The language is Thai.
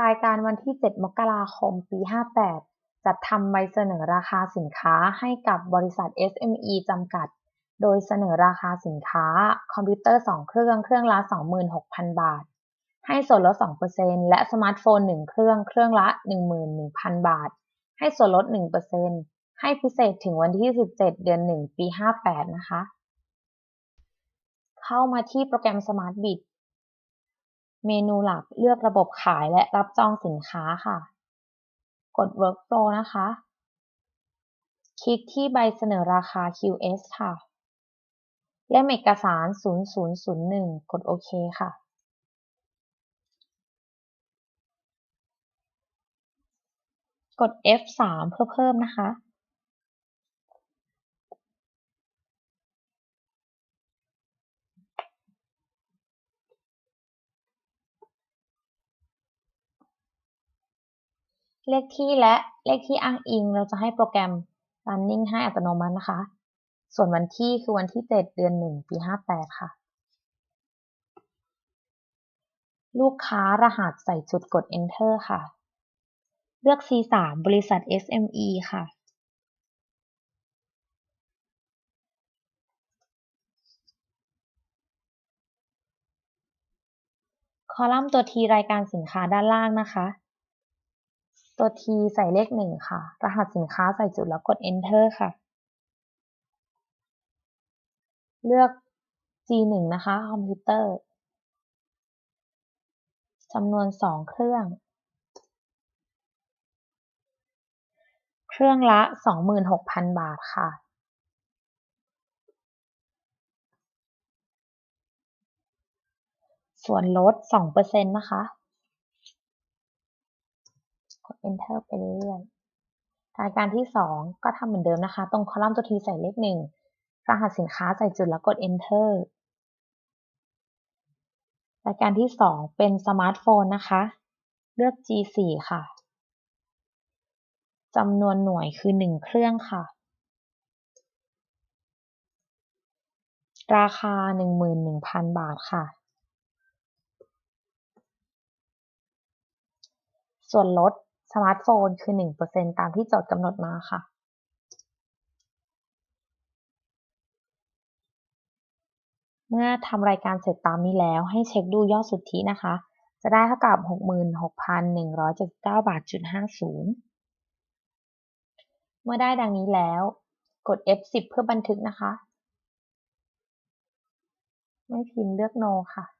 รายการวันที่ 7 มกราคม ปี 58 จัดทำใบเสนอราคาสินค้าให้กับบริษัท SME จำกัด โดยเสนอราคาสินค้า คอมพิวเตอร์ 2 เครื่อง เครื่องละ 26,000 บาท ให้ส่วนลด 2%และสมาร์ทโฟน 1 เครื่อง เครื่องละ 11,000 บาท ให้ส่วนลด 1%ให้พิเศษถึงวันที่ 17 เดือน 1 ปี 58 นะคะ เข้ามาที่โปรแกรม Smart Bid เมนูหลักเลือกระบบขายและรับจองสินค้าค่ะ กด Workflow นะคะ คลิกที่ใบเสนอราคา QS ค่ะ เล่มเอกสาร 0001 กดโอเคค่ะ กด F3 เพื่อเพิ่มนะคะ เลขที่และเลขที่อ้างอิง เราจะให้โปรแกรม Running ให้อัตโนมัตินะคะ ส่วนวันที่คือวันที่ 7 เดือน 1 ปี 58 ค่ะ ลูกค้ารหัสใส่จุดกด Enter ค่ะ เลือก C3 บริษัท SME ค่ะคอลัมน์ตัว T รายการสินค้าด้านล่างนะคะ ตัว T ใส่เลข1ค่ะ รหัสสินค้าใส่จุดแล้วกด Enter ค่ะ เลือก G1 นะคะ คอมพิวเตอร์จำนวน2เครื่อง เครื่องละ 26,000 บาทค่ะส่วนลด2%นะคะ กด Enter ไปเรื่อยๆรายการที่ 2 ก็ทำเหมือนเดิมนะคะ ตรงคอลัมน์ตัว T ใส่เลข1รหัสสินค้าใส่จุดแล้วกด Enter รายการที่ 2 เป็นสมาร์ทโฟนนะคะ เลือก G4 ค่ะจำนวนหน่วยคือ 1 เครื่องค่ะ ราคา 11,000 บาทค่ะ ส่วนลด มาร์ทโฟนคือ 1%ตามที่โจทย์กำหนดมาค่ะเมื่อทำรายการเสร็จตามนี้แล้วให้เช็คดูยอดสุทธินะคะ จะได้เท่ากับ 66,179 บาทจุด50 เมื่อได้ดังนี้แล้ว กด F10 เพื่อบันทึกนะคะ ไม่พิมพ์เลือก No ค่ะ